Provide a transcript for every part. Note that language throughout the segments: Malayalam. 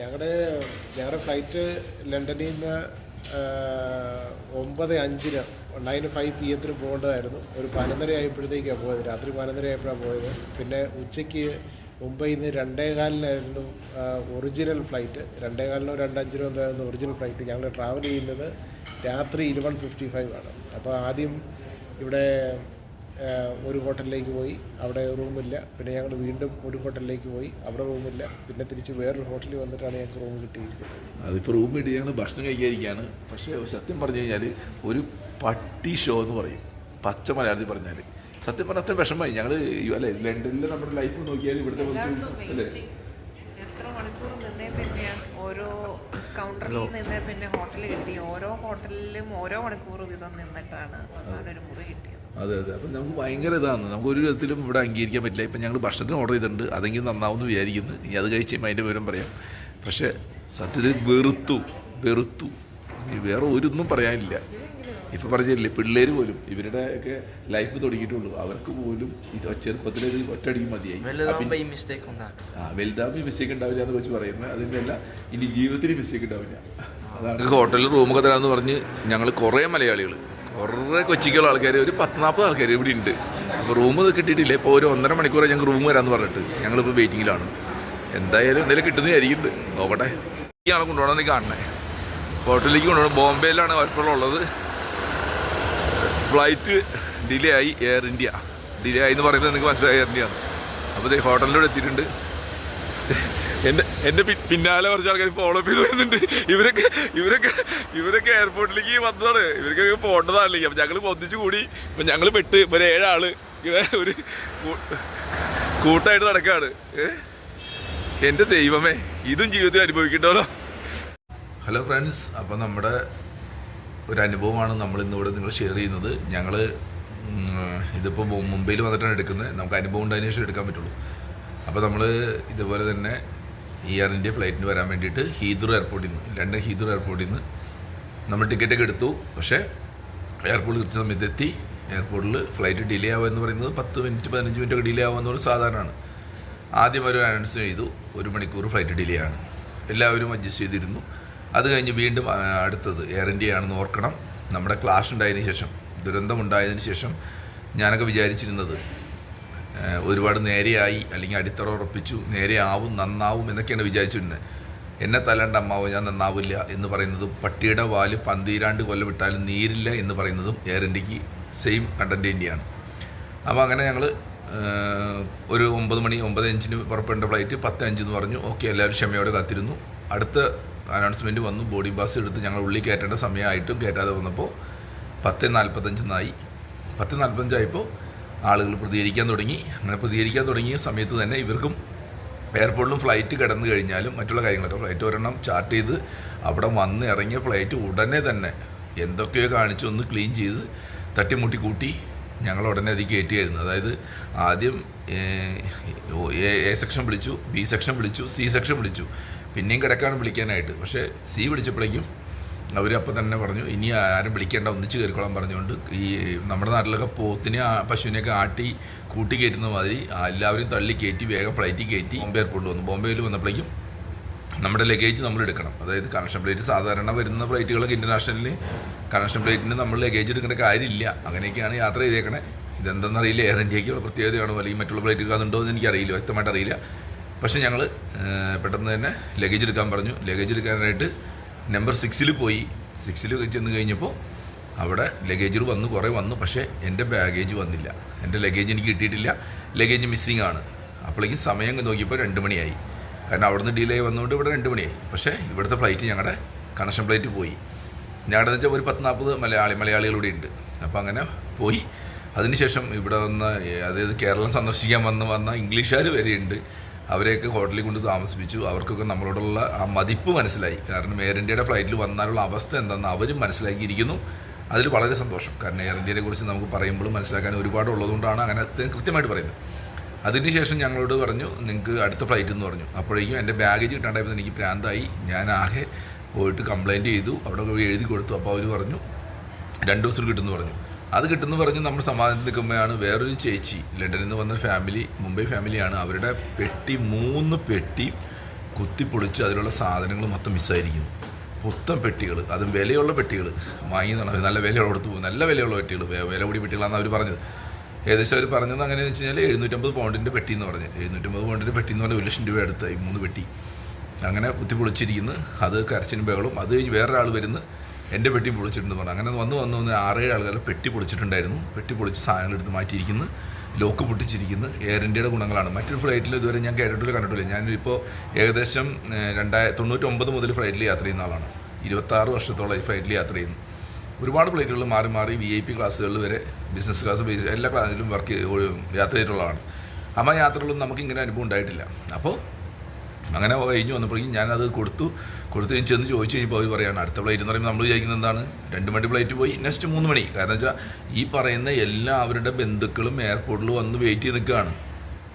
ഞങ്ങളുടെ ഞങ്ങളുടെ ഫ്ലൈറ്റ് ലണ്ടനിൽ നിന്ന് ഒമ്പത് അഞ്ചിന് നയൻ ഫൈവ് പി എത്തിന് പോകേണ്ടതായിരുന്നു. ഒരു പതിനൊന്നര ആയപ്പോഴത്തേക്കാണ് പോയത്. രാത്രി പതിനൊന്നര ആയപ്പോഴാണ് പോയത്. പിന്നെ ഉച്ചയ്ക്ക് മുംബൈയിൽ നിന്ന് രണ്ടേകാലിനായിരുന്നു ഒറിജിനൽ ഫ്ലൈറ്റ് രണ്ടേകാലിനോ രണ്ടഞ്ചിനോ എന്തായിരുന്നു ഒറിജിനൽ ഫ്ലൈറ്റ് ഞങ്ങൾ ട്രാവൽ ചെയ്യുന്നത് രാത്രി ഇലവൺ ഫിഫ്റ്റി ഫൈവ് ആണ്. അപ്പോൾ ആദ്യം ഇവിടെ ഒരു ഹോട്ടലിലേക്ക് പോയി. അവിടെ റൂമില്ല. പിന്നെ ഞങ്ങൾ വീണ്ടും ഒരു ഹോട്ടലിലേക്ക് പോയി. അവിടെ റൂമില്ല. പിന്നെ തിരിച്ച് വേറൊരു ഹോട്ടലിൽ വന്നിട്ടാണ് ഞങ്ങൾക്ക് റൂം കിട്ടിയിരിക്കുന്നത്. അതിപ്പോൾ റൂം കിട്ടി. ഞങ്ങൾ ഭക്ഷണം കഴിക്കാതിരിക്കുകയാണ് പക്ഷേ സത്യം പറഞ്ഞു കഴിഞ്ഞാൽ ഒരു പട്ടി ഷോ എന്ന് പറയും. പച്ച മലയാളത്തിൽ പറഞ്ഞാൽ സത്യം പറഞ്ഞാൽ അത്ര വിഷമമായി. ഞങ്ങൾ അല്ലേ ലണ്ടനിൽ നമ്മുടെ ലൈഫ് നോക്കിയാൽ ഇവിടുത്തെ അല്ലേ? ഓരോ കൗണ്ടറിൽ നിന്നേ പിന്നെ ഹോട്ടൽ കിട്ടി. ഓരോ ഹോട്ടലിലും ഓരോ മണിക്കൂറും വീതം നിന്നിട്ടാണ് അവസാനം ഒരു മുറി കിട്ടിയത്. അതെ അതെ. അപ്പം നമുക്ക് ഭയങ്കര ഇതാണ്. നമുക്ക് ഒരു വിധത്തിലും ഇവിടെ അംഗീകരിക്കാൻ പറ്റില്ല. ഇപ്പം ഞങ്ങൾ ഭക്ഷണത്തിന് ഓർഡർ ചെയ്തിട്ടുണ്ട്. അതെങ്കിലും നന്നാവുമെന്ന് വിചാരിക്കുന്നു. ഇനി അത് കഴിച്ച് അതിന്റെ വിവരം പറയാം. പക്ഷേ സത്യത്തിൽ വെറുത്തു വെറുത്തു. ഇനി വേറെ ഒരൊന്നും പറയാനില്ല. ഇപ്പം പറഞ്ഞില്ലേ പിള്ളേർ പോലും ഇവരുടെ ഒക്കെ ലൈഫ് തുടങ്ങിയിട്ടുള്ളൂ. അവർക്ക് പോലും ഇത് ചെറുപ്പത്തിലെ ഇത് ഒറ്റയടിക്ക് മതിയായി. ആ, വലുതാകുമ്പോൾ മിസ്റ്റേക്ക് ഉണ്ടാവില്ല എന്ന് വെച്ച് പറയുന്നത്. അതിന്റെ അല്ല ഇനി ജീവിതത്തിൽ മിസ്റ്റേക്ക് ഉണ്ടാവില്ല. അതാണ് ഹോട്ടലിൽ റൂമൊക്കെ തരാമെന്ന് പറഞ്ഞ് ഞങ്ങൾ കുറേ മലയാളികൾ കുറേ കൊച്ചിക്കുള്ള ആൾക്കാർ ഒരു പത്ത് നാൽപ്പത് ആൾക്കാർ ഇവിടെ ഉണ്ട്. അപ്പോൾ റൂം കിട്ടിയിട്ടില്ല. ഇപ്പോൾ ഒരു ഒന്നര മണിക്കൂർ ഞങ്ങൾക്ക് റൂം വരാമെന്ന് പറഞ്ഞിട്ട് ഞങ്ങളിപ്പോൾ വെയിറ്റിങ്ങിലാണ് എന്തായാലും എന്തെങ്കിലും കിട്ടുന്നതായിരിക്കും നോക്കട്ടെ. ആണ് നീ കാണണേ. ഹോട്ടലിലേക്ക് കൊണ്ടുപോകണം. ബോംബെയിലാണ് ഉള്ളത്. ഫ്ലൈറ്റ് ഡിലേ ആയി എയർ ഇന്ത്യ ഡിലേ ആയി എന്ന് പറയുന്നത് നിങ്ങൾക്ക് മനസ്സിലായി എയർ ഇന്ത്യ അപ്പോൾ ഹോട്ടലിലൂടെ എത്തിയിട്ടുണ്ട്. എന്റെ എന്റെ പിന്നാലെ കുറച്ച് ആൾക്കാർ ഫോളോ അപ്പ് ചെയ്ത് വരുന്നുണ്ട്. ഇവരൊക്കെ ഇവരൊക്കെ ഇവരൊക്കെ എയർപോർട്ടിലേക്ക് വന്നതാണ്. ഇവർക്കൊക്കെ പോകേണ്ടതാണല്ലേ. അപ്പം ഞങ്ങൾ ഒന്നിച്ചു കൂടി ഇപ്പം ഞങ്ങൾ പെട്ട് ഇപ്പം ഏഴാൾ ഒരു കൂട്ടായിട്ട് നടക്കുകയാണ് എന്റെ ദൈവമേ ഇതും ജീവിതത്തിൽ അനുഭവിക്കണ്ടല്ലോ. ഹലോ ഫ്രണ്ട്സ് അപ്പം നമ്മുടെ ഒരു അനുഭവമാണ് നമ്മൾ ഇന്നിവിടെ നിങ്ങൾ ഷെയർ ചെയ്യുന്നത്. ഞങ്ങൾ ഇതിപ്പോൾ മുംബൈയിൽ വന്നിട്ടാണ് എടുക്കുന്നത്. നമുക്ക് അനുഭവം ഉണ്ടായതിനു ശേഷം എടുക്കാൻ പറ്റുള്ളൂ. അപ്പോൾ നമ്മൾ ഇതുപോലെ തന്നെ എയർ ഇന്ത്യ ഫ്ലൈറ്റിന് വരാൻ വേണ്ടിയിട്ട് ഹീദ്രു എയർപോർട്ടിൽ നിന്ന് ലണ്ടൻ ഹീദ്രു എയർപോർട്ടിൽ നിന്ന് നമ്മൾ ടിക്കറ്റൊക്കെ എടുത്തു. പക്ഷേ എയർപോർട്ടിൽ കൃത്യ സമയത്ത് എത്തി എയർപോർട്ടിൽ ഫ്ലൈറ്റ് ഡിലേ ആവുക എന്ന് പറയുന്നത് പത്ത് മിനിറ്റ് പതിനഞ്ച് മിനിറ്റ് ഒക്കെ ഡിലേ ആവുമെന്ന് പറയുന്നത് സാധാരണമാണ് ആദ്യം ഒരു അനൗൺസ് ചെയ്തു ഒരു മണിക്കൂർ ഫ്ലൈറ്റ് ഡിലേ ആണ്. എല്ലാവരും അഡ്ജസ്റ്റ് ചെയ്തിരുന്നു. അത് കഴിഞ്ഞ് വീണ്ടും അടുത്തത് എയർ ഇന്ത്യ ആണെന്ന് ഓർക്കണം. നമ്മുടെ ക്ലാഷ് ഉണ്ടായതിന് ശേഷം ദുരന്തം ഉണ്ടായതിനു ശേഷം ഞാനൊക്കെ വിചാരിച്ചിരുന്നത് ഒരുപാട് നേരെയായി അല്ലെങ്കിൽ അടിത്തറ ഉറപ്പിച്ചു നേരെയാവും നന്നാവും എന്നൊക്കെയാണ് വിചാരിച്ചിരുന്നത്. എന്നെ തല്ലാണ്ട് അമ്മാവ് ഞാൻ നന്നാവില്ല എന്ന് പറയുന്നതും പട്ടിയുടെ വാൽ പന്തീരാണ്ട് കൊല്ലം വിട്ടാലും നീരില്ല എന്ന് പറയുന്നതും എയർ ഇന്ത്യയ്ക്ക് സെയിം കണ്ടന്റ് ഇന്ത്യയാണ് അപ്പോൾ അങ്ങനെ ഞങ്ങൾ ഒരു ഒമ്പത് മണി ഒമ്പത് അഞ്ചിന് പുറപ്പെടേണ്ട ഫ്ലൈറ്റ് പത്ത് അഞ്ചെന്ന് പറഞ്ഞു. ഓക്കെ എല്ലാവരും ക്ഷമയോടെ കാത്തിരുന്നു. അടുത്ത അനൗൺസ്മെന്റ് വന്നു. ബോർഡിംഗ് പാസ് എടുത്ത് ഞങ്ങൾ ഉള്ളിൽ കയറ്റേണ്ട സമയമായിട്ടും കയറ്റാതെ വന്നപ്പോൾ പത്ത് നാൽപ്പത്തഞ്ചെന്നായി പത്ത് നാൽപ്പത്തഞ്ചായപ്പോൾ ആളുകൾ പ്രതികരിക്കാൻ തുടങ്ങി. അങ്ങനെ പ്രതികരിക്കാൻ തുടങ്ങിയ സമയത്ത് തന്നെ ഇവർക്കും എയർപോർട്ടിലും ഫ്ലൈറ്റ് കിടന്നു കഴിഞ്ഞാലും മറ്റുള്ള കാര്യങ്ങളൊക്കെ ഫ്ലൈറ്റ് ഒരെണ്ണം ചാർട്ട് ചെയ്ത് അവിടെ വന്ന് ഇറങ്ങിയ ഫ്ലൈറ്റ് ഉടനെ തന്നെ എന്തൊക്കെയോ കാണിച്ച് ഒന്ന് ക്ലീൻ ചെയ്ത് തട്ടിമുട്ടി കൂട്ടി ഞങ്ങൾ ഉടനെ അത് കയറ്റിയായിരുന്നു. അതായത് ആദ്യം എ സെക്ഷൻ വിളിച്ചു ബി സെക്ഷൻ വിളിച്ചു സി സെക്ഷൻ വിളിച്ചു. പിന്നെയും കിടക്കാണ് വിളിക്കാനായിട്ട്. പക്ഷേ സി വിളിച്ചപ്പോഴേക്കും അവർ അപ്പം തന്നെ പറഞ്ഞു ഇനി ആരും വിളിക്കേണ്ട ഒന്നിച്ച് കയറിക്കോളാൻ പറഞ്ഞുകൊണ്ട് ഈ നമ്മുടെ നാട്ടിലൊക്കെ പോത്തിനെ പശുവിനെയൊക്കെ ആട്ടി കൂട്ടി കയറ്റുന്ന മാതിരി എല്ലാവരും തള്ളി കയറ്റി വേഗം ഫ്ലൈറ്റിൽ കയറ്റി ബോംബെ എയർപോർട്ട് വന്നു. ബോംബെയിൽ വന്നപ്പോഴേക്കും നമ്മുടെ ലഗേജ് നമ്മൾ എടുക്കണം. അതായത് കണക്ഷൻ പ്ലേറ്റ് സാധാരണ വരുന്ന ഫ്ലൈറ്റുകളൊക്കെ ഇന്റർനാഷണലിൽ കണക്ഷൻ പ്ലേറ്റിന് നമ്മൾ ലഗേജ് എടുക്കേണ്ട കാര്യമില്ല. അങ്ങനെയൊക്കെയാണ് യാത്ര ചെയ്തേക്കണേ. ഇതെന്തെന്നറിയില്ല. എയർ ഇന്ത്യയ്ക്ക് പ്രത്യേകതയാണോ അല്ലെങ്കിൽ മറ്റുള്ള ഫ്ലൈറ്റുകൾ അതുണ്ടോ എന്ന് എനിക്കറിയില്ല. വ്യക്തമായിട്ട് അറിയില്ല. പക്ഷേ ഞങ്ങൾ പെട്ടെന്ന് തന്നെ ലഗേജ് എടുക്കാൻ പറഞ്ഞു. ലഗേജ് എടുക്കാനായിട്ട് നമ്പർ സിക്സിൽ പോയി. സിക്സിൽ ചെന്ന് കഴിഞ്ഞപ്പോൾ അവിടെ ലഗേജ് വന്നു കുറേ വന്നു. പക്ഷേ എന്റെ ബാഗേജ് വന്നില്ല. എന്റെ ലഗേജ് എനിക്ക് കിട്ടിയിട്ടില്ല. ലഗേജ് മിസ്സിങ് ആണ്. അപ്പോഴേക്കും സമയം നോക്കിയപ്പോൾ രണ്ട് മണിയായി. കാരണം അവിടുന്ന് ഡിലേ വന്നുകൊണ്ട് ഇവിടെ രണ്ട് മണിയായി. പക്ഷേ ഇവിടുത്തെ ഫ്ലൈറ്റ് ഞങ്ങളുടെ കണക്ഷൻ ഫ്ലൈറ്റ് പോയി. ഞങ്ങളുടെ വെച്ചാൽ ഒരു പത്ത് നാൽപ്പത് മലയാളി മലയാളികളിവിടെ ഉണ്ട്. അപ്പോൾ അങ്ങനെ പോയി. അതിനുശേഷം ഇവിടെ വന്ന അതായത് കേരളം സന്ദർശിക്കാൻ വന്ന് വന്ന ഇംഗ്ലീഷുകാർ വരെയുണ്ട് അവരെയൊക്കെ ഹോട്ടലിൽ കൊണ്ട് താമസിപ്പിച്ചു. അവർക്കൊക്കെ നമ്മളോടുള്ള ആ മതിപ്പ് മനസ്സിലായി. കാരണം എയർ ഇന്ത്യയുടെ ഫ്ലൈറ്റിൽ വന്നാലുള്ള അവസ്ഥ എന്താണെന്ന് അവരും മനസ്സിലാക്കിയിരിക്കുന്നു. അതിൽ വളരെ സന്തോഷം. കാരണം എയർ ഇന്ത്യയെ കുറിച്ച് നമുക്ക് പറയുമ്പോഴും മനസ്സിലാക്കാൻ ഒരുപാട് ഉള്ളതുകൊണ്ടാണ് അങ്ങനെ കൃത്യമായിട്ട് പറയുന്നത്. അതിനുശേഷം ഞങ്ങളോട് പറഞ്ഞു നിങ്ങൾക്ക് അടുത്ത ഫ്ലൈറ്റ് എന്ന് പറഞ്ഞു. അപ്പോഴേക്കും എന്റെ ബാഗേജ് കിട്ടാണ്ടായപ്പോൾ എനിക്ക് പ്രാന്തായി. ഞാൻ ആകെ പോയിട്ട് കംപ്ലയിന്റ് ചെയ്തു. അവിടെ എഴുതി കൊടുത്തു. അപ്പോൾ അവർ പറഞ്ഞു രണ്ട് ദിവസം കിട്ടുമെന്ന് പറഞ്ഞു. അത് കിട്ടുമെന്ന് പറഞ്ഞ് നമ്മൾ സമാധാനത്തിൽ നിൽക്കുമ്പോഴാണ് വേറൊരു ചേച്ചി ലണ്ടനിൽ നിന്ന് വന്ന ഫാമിലി മുംബൈ ഫാമിലിയാണ് അവരുടെ പെട്ടി മൂന്ന് പെട്ടി കുത്തിപ്പൊളിച്ച് അതിലുള്ള സാധനങ്ങൾ മൊത്തം മിസ്സായിരിക്കുന്നു പുത്തൻ പെട്ടികൾ അതും വിലയുള്ള പെട്ടികൾ വാങ്ങി നടന്നത് നല്ല വിലയുള്ള കൊടുത്ത് പോകും നല്ല വിലയുള്ള പെട്ടികൾ വില കൂടി പെട്ടികളാണെന്ന് അവർ പറഞ്ഞത്. ഏകദേശം അവർ പറഞ്ഞത് അങ്ങനെ വെച്ച് കഴിഞ്ഞാൽ എഴുന്നൂറ്റമ്പത് പൗണ്ടിന്റെ പെട്ടി എന്ന് പറഞ്ഞു. എഴുന്നൂറ്റമ്പത് പൗണ്ടിന്റെ പെട്ടി എന്ന് പറഞ്ഞാൽ ഒരു ലക്ഷം രൂപ അടുത്ത് ഈ മൂന്ന് പെട്ടി. അങ്ങനെ കുത്തിപ്പൊളിച്ചിരിക്കുന്നു. അത് കരച്ചിനും ബഹളും അത് കഴിഞ്ഞ് വേറൊരാൾ വരുന്നു. എന്റെ പെട്ടി പൊളിച്ചിട്ടുണ്ട് പറഞ്ഞു. അങ്ങനെ വന്ന് വന്ന് വന്ന് ആറേഴ് ആളുകൾ പെട്ടി പൊളിച്ചിട്ടുണ്ടായിരുന്നു. പെട്ടി പൊളിച്ച് സാധനങ്ങൾ എടുത്ത് മാറ്റിയിരിക്കുന്നു. ലോക്ക് പൊട്ടിച്ചിരിക്കുന്നു. എയർ ഇന്ത്യയുടെ ഗുണങ്ങളാണ്. മറ്റൊരു ഫ്ലൈറ്റിൽ ഇതുവരെ ഞാൻ കേട്ടിട്ടില്ല കണ്ടിട്ടില്ല. ഞാനിപ്പോൾ ഏകദേശം ഏഹ്, രണ്ടായി തൊണ്ണൂറ്റൊമ്പത് മുതൽ ഫ്ലൈറ്റിൽ യാത്ര ചെയ്യുന്ന ആളാണ്. ഇരുപത്താറ് വർഷത്തോളം ഈ ഫ്ലൈറ്റിൽ യാത്ര ചെയ്യുന്നു. ഒരുപാട് ഫ്ലൈറ്റുകൾ മാറി മാറി വി ഐ പി ക്ലാസ്സുകളിൽ വരെ ബിസിനസ് ക്ലാസ് എല്ലാ ക്ലാസ്സിലും വർക്ക് യാത്ര ചെയ്തിട്ടുള്ളതാണ് അമ്മ യാത്രകളൊന്നും നമുക്ക് ഇങ്ങനെ അനുഭവം ഉണ്ടായിട്ടില്ല. അപ്പോൾ അങ്ങനെ കഴിഞ്ഞ്. വന്നപ്പോഴേക്കും ഞാനത് കൊടുത്തു. കൊടുത്ത് കഴിഞ്ഞ് ചെന്ന് ചോദിച്ചു കഴിഞ്ഞപ്പോൾ അവർ പറയുകയാണ് അടുത്ത ഫ്ലൈറ്റ് എന്ന് പറയുമ്പോൾ നമ്മൾ വിചാരിക്കുന്നത് എന്താണ്? രണ്ട് മണി ഫ്ലൈറ്റ് പോയി നെക്സ്റ്റ് മൂന്ന് മണി. കാരണം വെച്ചാൽ ഈ പറയുന്ന എല്ലാവരുടെ ബന്ധുക്കളും എയർപോർട്ടിൽ വന്ന് വെയിറ്റ് ചെയ്ത് നിൽക്കുകയാണ്.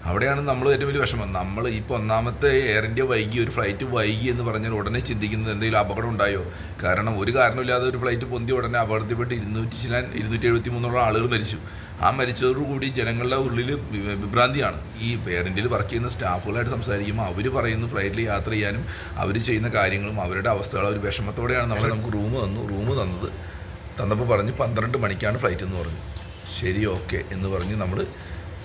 അവിടെയാണ് നമ്മൾ ഏറ്റവും വലിയ വിഷമം. നമ്മൾ ഇപ്പോൾ ഒന്നാമത്തെ എയർ ഇന്ത്യ വൈകി ഒരു ഫ്ലൈറ്റ് വൈകി എന്ന് പറഞ്ഞാൽ ഉടനെ ചിന്തിക്കുന്നത് എന്തെങ്കിലും അപകടം ഉണ്ടായോ? കാരണം ഒരു കാരണമില്ലാതെ ഒരു ഫ്ലൈറ്റ് പൊന്തി ഉടനെ അപകടത്തിൽപ്പെട്ട് ഇരുന്നൂറ്റി ചിലാൻ ഇരുന്നൂറ്റി എഴുപത്തി മൂന്നോളം ആളുകൾ മരിച്ചു. ആ മരിച്ചതോടുകൂടി ജനങ്ങളുടെ ഉള്ളിൽ വിഭ്രാന്തിയാണ്. ഈ എയർ ഇന്ത്യയിൽ വർക്ക് ചെയ്യുന്ന സ്റ്റാഫുകളായിട്ട് സംസാരിക്കുമ്പോൾ അവർ പറയുന്നു ഫ്ലൈറ്റിൽ യാത്ര ചെയ്യാനും അവർ ചെയ്യുന്ന കാര്യങ്ങളും അവരുടെ അവസ്ഥകളും അവർ വിഷമത്തോടെയാണ് നമ്മൾ നമുക്ക് റൂം തന്നു റൂം തന്നത്. തന്നപ്പോൾ പറഞ്ഞു പന്ത്രണ്ട് മണിക്കാണ് ഫ്ലൈറ്റ് എന്ന് പറഞ്ഞു. ശരി ഓക്കെ എന്ന് പറഞ്ഞ് നമ്മൾ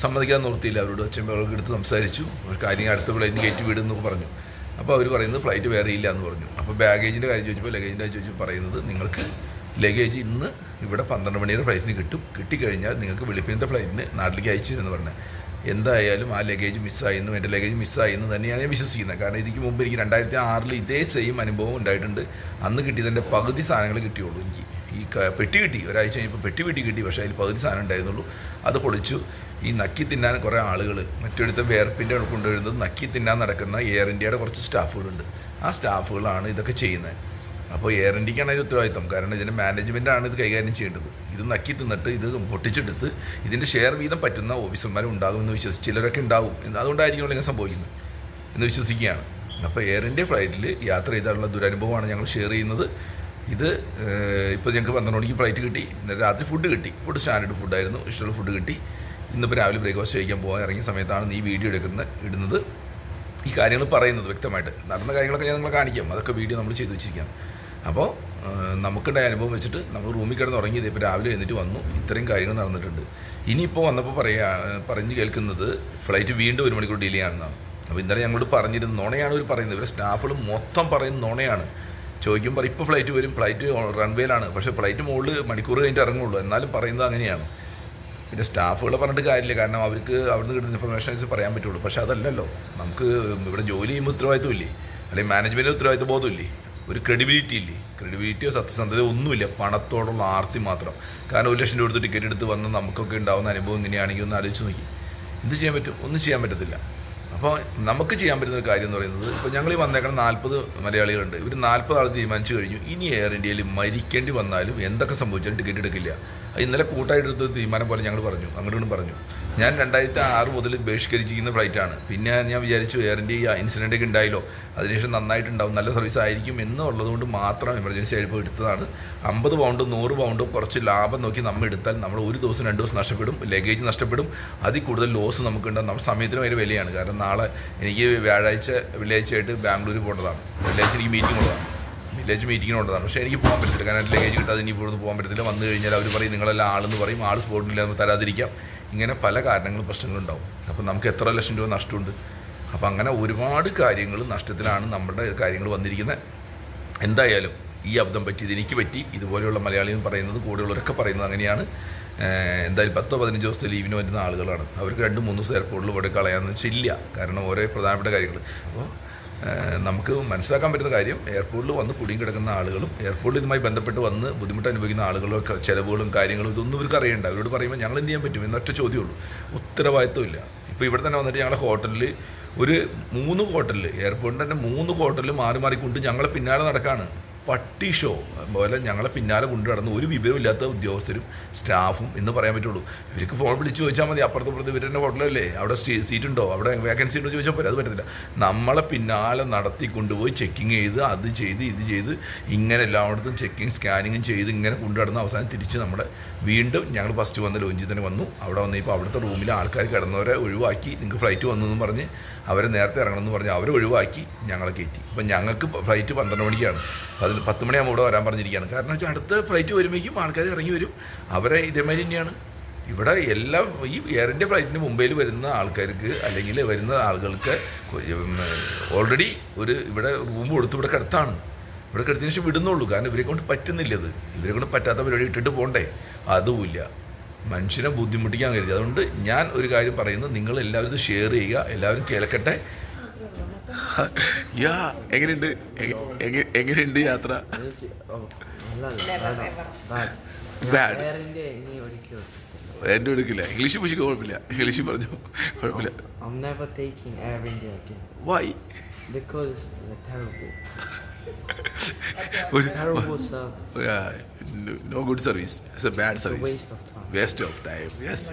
സമ്മതിക്കാൻ നിർത്തിയില്ല അവരോട് ഒച്ചമ്പകളൊക്കെ എടുത്ത് സംസാരിച്ചു. കാര്യം അടുത്ത ഫ്ലൈറ്റ് കയറ്റി വിടുമെന്നൊക്കെ പറഞ്ഞു. അപ്പോൾ അവർ പറയുന്നത് ഫ്ലൈറ്റ് വേറെ ഇല്ല എന്ന് പറഞ്ഞു. അപ്പോൾ ബാഗേജിന്റെ കാര്യം ചോദിച്ചപ്പോൾ ലഗേജിന്റെ കാര്യം ചോദിച്ചപ്പോൾ പറയുന്നത് നിങ്ങൾക്ക് ലഗേജ് ഇന്ന് ഇവിടെ പന്ത്രണ്ട് മണിയുടെ ഫ്ലൈറ്റിന് കിട്ടും. കിട്ടിക്കഴിഞ്ഞാൽ നിങ്ങൾക്ക് വെളുപ്പിനത്തെ ഫ്ലൈറ്റിന് നാട്ടിലേക്ക് അയച്ചു എന്ന് പറഞ്ഞത് എന്തായാലും ആ ലഗേജ് മിസ്സായെന്നും എന്റെ ലഗേജ് മിസ്സായെന്ന് തന്നെയാണ് ഞാൻ വിശ്വസിക്കുന്നത്. കാരണം ഇതിക്ക് മുമ്പ് എനിക്ക് രണ്ടായിരത്തി ആറിൽ ഇതേ സെയിം അനുഭവം ഉണ്ടായിട്ടുണ്ട്. അന്ന് കിട്ടിയതിന്റെ പകുതി സാധനങ്ങൾ കിട്ടിയുള്ളൂ എനിക്ക്. ഈ പെട്ടി കിട്ടി. ഒരാഴ്ച കഴിഞ്ഞപ്പോൾ പെട്ടി വെട്ടി കിട്ടി. പക്ഷേ അതിൽ പകുതി സാധനം ഉണ്ടായിരുന്നുള്ളൂ. അത് പൊളിച്ചു. ഈ നക്കി തിന്നാൻ കുറേ ആളുകൾ മറ്റൊരുത്ത വേർപ്പിന്റെ കൊണ്ടുവരുന്നത് നക്കി തിന്നാൻ നടക്കുന്ന എയർ ഇന്ത്യയുടെ കുറച്ച് സ്റ്റാഫുകളുണ്ട്. ആ സ്റ്റാഫുകളാണ് ഇതൊക്കെ ചെയ്യുന്നത്. അപ്പോൾ എയർ ഇന്ത്യക്കാണ് അതിന് ഉത്തരവാദിത്തം കാരണം ഇതിന്റെ മാനേജ്മെന്റാണ് ഇത് കൈകാര്യം ചെയ്യേണ്ടത്. ഇത് നക്കി തിന്നിട്ട് ഇത് പൊട്ടിച്ചെടുത്ത് ഇതിന്റെ ഷെയർ വീതം പറ്റുന്ന ഓഫീസർമാരും ഉണ്ടാകുമെന്ന് വിശ്വസിച്ച് ചിലരൊക്കെ ഉണ്ടാകും അതുകൊണ്ടായിരിക്കും ഇങ്ങനെ സംഭവിക്കുന്നത് എന്ന് വിശ്വസിക്കുകയാണ്. അപ്പോൾ എയർ ഇന്ത്യ ഫ്ലൈറ്റിൽ യാത്ര ചെയ്താലുള്ള ദുരനുഭവമാണ് ഞങ്ങൾ ഷെയർ ചെയ്യുന്നത്. ഇത് ഇപ്പോൾ ഞങ്ങൾക്ക് പന്ത്രണ്ട് മണിക്ക് ഫ്ലൈറ്റ് കിട്ടി. ഇന്നലെ രാത്രി ഫുഡ് കിട്ടി. ഫുഡ് സ്റ്റാൻഡേർഡ് ഫുഡായിരുന്നു ഇഷ്ടമുള്ള ഫുഡ് കിട്ടി. ഇന്നിപ്പോൾ രാവിലെ ബ്രേക്ക്ഫാസ്റ്റ് കഴിക്കാൻ പോകാൻ ഇറങ്ങിയ സമയത്താണ് നീ വീഡിയോ എടുക്കുന്നത് ഇടുന്നത്. ഈ കാര്യങ്ങൾ പറയുന്നത് വ്യക്തമായിട്ട്. നടന്ന കാര്യങ്ങളൊക്കെ ഞാൻ നിങ്ങളെ കാണിക്കാം. അതൊക്കെ വീഡിയോ നമ്മൾ ചെയ്തു വെച്ചിരിക്കാം അപ്പോൾ നമുക്കുണ്ടായ അനുഭവം വെച്ചിട്ട് നമ്മൾ റൂമിൽ കിടന്ന് ഉറങ്ങിയത് ഇപ്പോൾ രാവിലെ എന്നിട്ട് വന്നു. ഇത്രയും കാര്യങ്ങൾ നടന്നിട്ടുണ്ട്. ഇനിയിപ്പോൾ വന്നപ്പോൾ പറയാ പറഞ്ഞു കേൾക്കുന്നത് ഫ്ലൈറ്റ് വീണ്ടും ഒരു മണിക്കൂർ ഡിലേ ആണെന്നാണ്. അപ്പോൾ ഇന്നലെ ഞങ്ങളോട് പറഞ്ഞിരുന്നു നുണയാണ് ഇവർ പറയുന്നത്. ഇവരെ സ്റ്റാഫുകൾ മൊത്തം പറയുന്നത് നുണയാണ്. ചോദിക്കുമ്പോൾ ഇപ്പോൾ ഫ്ലൈറ്റ് വരും ഫ്ലൈറ്റ് റൺവേയിലാണ് പക്ഷേ ഫ്ലൈറ്റ് മുകളിൽ മണിക്കൂർ കഴിഞ്ഞിട്ട് ഇറങ്ങുള്ളൂ. എന്നാലും പറയുന്നത് അങ്ങനെയാണ്. പിന്നെ സ്റ്റാഫുകളെ പറഞ്ഞിട്ട് കാര്യമില്ല. കാരണം അവർക്ക് അവിടുന്ന് കിട്ടുന്ന ഇൻഫർമേഷൻസ് പറയാൻ പറ്റുള്ളൂ. പക്ഷേ അതല്ലല്ലോ. നമുക്ക് ഇവിടെ ജോലി ചെയ്യുമ്പോൾ ഉത്തരവാദിത്വം ഇല്ലേ? അല്ലെങ്കിൽ മാനേജ്മെന്റ് ഉത്തരവാദിത്വ ബോധമില്ലേ ഒരു ക്രെഡിബിലിറ്റി ഇല്ലേ? ക്രെഡിബിലിറ്റിയോ സത്യസന്ധതയോ ഒന്നുമില്ല. പണത്തോടുള്ള ആർത്തി മാത്രം. കാരണം ഒരു ലക്ഷം രൂപ കൊടുത്ത് ടിക്കറ്റ് എടുത്ത് വന്ന് നമുക്കൊക്കെ ഉണ്ടാകുന്ന അനുഭവം ഇങ്ങനെയാണെങ്കിൽ ഒന്ന് ആലോചിച്ച് നോക്കി. എന്ത് ചെയ്യാൻ പറ്റും? ഒന്നും ചെയ്യാൻ പറ്റത്തില്ല. അപ്പോൾ നമുക്ക് ചെയ്യാൻ പറ്റുന്ന ഒരു കാര്യം എന്ന് പറയുന്നത് ഇപ്പോൾ ഞങ്ങൾ ഈ വന്നേക്കണ നാൽപ്പത് മലയാളികളുണ്ട്. ഇവർ നാൽപ്പത് ആൾ തീരുമാനിച്ചു കഴിഞ്ഞു. ഇനി എയർ ഇന്ത്യയിൽ മരിക്കേണ്ടി വന്നാലും എന്തൊക്കെ സംഭവിച്ചാലും ടിക്കറ്റ് എടുക്കില്ല. ഇന്നലെ കൂട്ടായിട്ട് എടുത്ത തീരുമാനം പോലെ ഞങ്ങൾ പറഞ്ഞു. അങ്ങോട്ടും പറഞ്ഞു. ഞാൻ രണ്ടായിരത്തി ആറ് മുതൽ ബഹിഷ്കരിച്ചിരിക്കുന്ന ഫ്ലൈറ്റാണ് പിന്നെ ഞാൻ വിചാരിച്ചു എയർ ഇന്ത്യ ഇൻസിഡന്റ് ഒക്കെ ഉണ്ടായല്ലോ. അതിനുശേഷം നന്നായിട്ടുണ്ടാവും നല്ല സർവീസ് ആയിരിക്കും എന്നുള്ളതുകൊണ്ട് മാത്രം എമർജൻസി ആയപ്പോൾ എടുത്തതാണ്. അമ്പത് പൗണ്ട് നൂറ് പൗണ്ട് കുറച്ച് ലാഭം നോക്കി നമ്മൾ എടുത്താൽ നമ്മൾ ഒരു ദിവസം രണ്ട് ദിവസം നഷ്ടപ്പെടും. ലഗേജ് നഷ്ടപ്പെടും. അതിൽ കൂടുതൽ ലോസ് നമുക്കുണ്ടാകും നമ്മുടെ സമയത്തിന് വരെ വിലയാണ്. കാരണം നാളെ എനിക്ക് വ്യാഴാഴ്ച വെള്ളിയാഴ്ച ആയിട്ട് ബാംഗ്ലൂർ പോകേണ്ടതാണ്. വെള്ളിയാഴ്ച എനിക്ക് മീറ്റിംഗ് ഉള്ളതാണ്. വില്ലേജ് മീറ്റിങ്ങിന് കൊണ്ടതാണ് പക്ഷേ എനിക്ക് പോകാൻ പറ്റത്തില്ല. കാരണം ലഗേജ് കിട്ടാതെ ഇനി ഇവിടുന്ന് പോകാൻ പറ്റത്തില്ല. വന്നു കഴിഞ്ഞാൽ അവർ പറയും നിങ്ങളെല്ലാം ആളെന്ന് പറയും. ആൾ സ്പോട്ടിൽ തരാതിരിക്കാം. ഇങ്ങനെ പല കാരണങ്ങളും പ്രശ്നങ്ങളുണ്ടാവും. അപ്പോൾ നമുക്ക് എത്ര ലക്ഷം രൂപ നഷ്ടമുണ്ട്? അപ്പോൾ അങ്ങനെ ഒരുപാട് കാര്യങ്ങൾ നഷ്ടത്തിലാണ് നമ്മുടെ കാര്യങ്ങൾ വന്നിരിക്കുന്നത്. എന്തായാലും ഈ അബദ്ധം പറ്റിയത് എനിക്ക് പറ്റി. ഇതുപോലെയുള്ള മലയാളി എന്ന് പറയുന്നത് കൂടെയുള്ളവരൊക്കെ പറയുന്നത് അങ്ങനെയാണ്. എന്തായാലും പത്തോ പതിനഞ്ച് ദിവസത്തെ ലീവിന് വരുന്ന ആളുകളാണ്. അവർക്ക് രണ്ട് മൂന്ന് ദിവസം എയർപോർട്ടിൽ ഇവിടെ കളയാമെന്ന് വെച്ചില്ല കാരണം ഓരോ പ്രധാനപ്പെട്ട കാര്യങ്ങൾ അപ്പോൾ നമുക്ക് മനസ്സിലാക്കാൻ പറ്റുന്ന കാര്യം എയർപോർട്ടിൽ വന്ന് കുടുങ്ങി കിടക്കുന്ന ആളുകളും എയർപോർട്ടിൽ ഇതുമായി ബന്ധപ്പെട്ട് വന്ന് ബുദ്ധിമുട്ട് അനുഭവിക്കുന്ന ആളുകളും ഒക്കെ ചിലവുകളും കാര്യങ്ങളും ഇതൊന്നും ഇവർക്ക് അറിയണ്ട. അവരോട് പറയുമ്പോൾ ഞങ്ങൾ എന്ത് ചെയ്യാൻ പറ്റും? എന്നൊറ്റ ചോദ്യമുള്ളൂ. ഉത്തരവാദിത്വമില്ല. ഇപ്പോൾ ഇവിടെ തന്നെ വന്നിട്ട് ഞങ്ങളുടെ ഹോട്ടലിൽ ഒരു മൂന്ന് ഹോട്ടലിൽ എയർപോർട്ടിന്റെ തന്നെ മൂന്ന് ഹോട്ടലിൽ മാറി മാറിക്കൊണ്ട് ഞങ്ങളെ പിന്നാലെ നടക്കാണ്. പട്ടി ഷോ പോലെ ഞങ്ങളെ പിന്നാലെ കൊണ്ടു നടന്ന് ഒരു വിവരമില്ലാത്ത ഉദ്യോഗസ്ഥരും സ്റ്റാഫും എന്ന് പറയാൻ പറ്റുള്ളൂ. ഇവർക്ക് ഫോൺ വിളിച്ച് ചോദിച്ചാൽ മതി. അപ്പുറത്ത് ഇപ്പുറത്ത് ഇവരുടെ ഹോട്ടലല്ലേ അവിടെ സ്റ്റേ സീറ്റ് ഉണ്ടോ? അവിടെ വേക്കൻസി ഉണ്ടോ ചോദിച്ചാൽ പോരെ. അത് പറ്റത്തില്ല. നമ്മളെ പിന്നാലെ നടത്തി കൊണ്ടുപോയി ചെക്കിങ് ചെയ്ത് അത് ചെയ്ത് ഇത് ചെയ്ത് ഇങ്ങനെ എല്ലായിടത്തും ചെക്കിങ് സ്കാനിങ്ങും ചെയ്ത് ഇങ്ങനെ കൊണ്ടു നടന്ന് അവസാനം തിരിച്ച് നമ്മുടെ വീണ്ടും ഞങ്ങൾ ഫസ്റ്റ് വന്ന ലോഞ്ചിൽ തന്നെ വന്നു. അവിടെ വന്ന് ഇപ്പോൾ അവിടുത്തെ റൂമിൽ ആൾക്കാർ കിടന്നവരെ ഒഴിവാക്കി. നിങ്ങൾക്ക് ഫ്ലൈറ്റ് വന്നു എന്ന് പറഞ്ഞ് അവരെ നേരത്തെ ഇറങ്ങണമെന്ന് പറഞ്ഞ് അവരെ ഒഴിവാക്കി ഞങ്ങളെ കയറ്റി. അപ്പം ഞങ്ങൾക്ക് ഫ്ലൈറ്റ് പന്ത്രണ്ട് മണിക്കാണ്. അതിന് പത്ത് മണിയാകുമ്പോൾ ഇവിടെ വരാൻ പറഞ്ഞിരിക്കുകയാണ്. കാരണം വെച്ചാൽ അടുത്ത ഫ്ലൈറ്റ് വരുമ്പോഴേക്കും ആൾക്കാർ ഇറങ്ങി വരും. അവരെ ഇതേമാതിരി തന്നെയാണ്. ഇവിടെ എല്ലാ ഈ എയർ ഇന്ത്യ ഫ്ലൈറ്റിന് മുംബൈയിൽ വരുന്ന ആൾക്കാർക്ക് അല്ലെങ്കിൽ വരുന്ന ആളുകൾക്ക് ഓൾറെഡി ഒരു ഇവിടെ റൂം കൊടുത്ത് ഇവിടെ കിടത്താണ്. ഇവിടെ കിടത്തിന് ശേഷം വിടുന്നുള്ളൂ. കാരണം ഇവരെ കൊണ്ട് പറ്റുന്നില്ലത്. ഇവരെ കൊണ്ട് പറ്റാത്ത പരിപാടി ഇട്ടിട്ട് പോകണ്ടേ അതുമില്ല. മനുഷ്യനെ ബുദ്ധിമുട്ടിക്കാൻ കരുതി അതുകൊണ്ട് ഞാൻ ഒരു കാര്യം പറയുന്നത് നിങ്ങൾ എല്ലാവരും ഷെയർ ചെയ്യുക. എല്ലാവരും കേൾക്കട്ടെ. യാ എങ്ങനെയുണ്ട്? എങ്ങ- എങ്ങ- എങ്ങനെയുണ്ട് യാത്ര? എന്റെ. ബാഡ് എന്റെ എടുക്കില്ല ഇംഗ്ലീഷ് പൂശിക്ക് കുഴപ്പമില്ല. ഇംഗ്ലീഷ് പറഞ്ഞു? കുഴപ്പമില്ല. Why. No good service it's a bad service waste of time yes.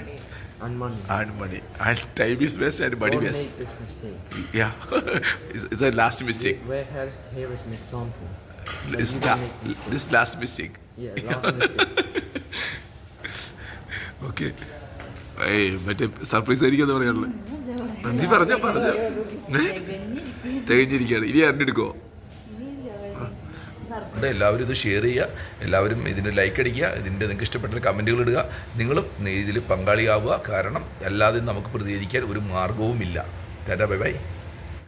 And money and time is waste and money Don't waste make this mistake. Yeah it's a last mistake Where here, here is an example. So this you don't make mistakes. this last mistake Yeah, last mistake. Okay ഏയ് മറ്റേ സർപ്രൈസ് ആയിരിക്കും എന്ന് പറയാനുള്ളത്. നീ പറഞ്ഞോ പറഞ്ഞോ? തികഞ്ഞിരിക്കുകയാണ്. ഇനി ആരുടെ അതുകൊണ്ട് എല്ലാവരും ഇത് ഷെയർ ചെയ്യുക. എല്ലാവരും ഇതിന്റെ ലൈക്ക് അടിക്കുക. ഇതിന്റെ നിങ്ങൾക്ക് ഇഷ്ടപ്പെട്ട കമന്റുകൾ ഇടുക. നിങ്ങളും ഇതിൽ പങ്കാളിയാവുക. കാരണം അല്ലാതെ നമുക്ക് പ്രതികരിക്കാൻ ഒരു മാർഗവുമില്ല ടാറ്റ ബൈ ബൈ.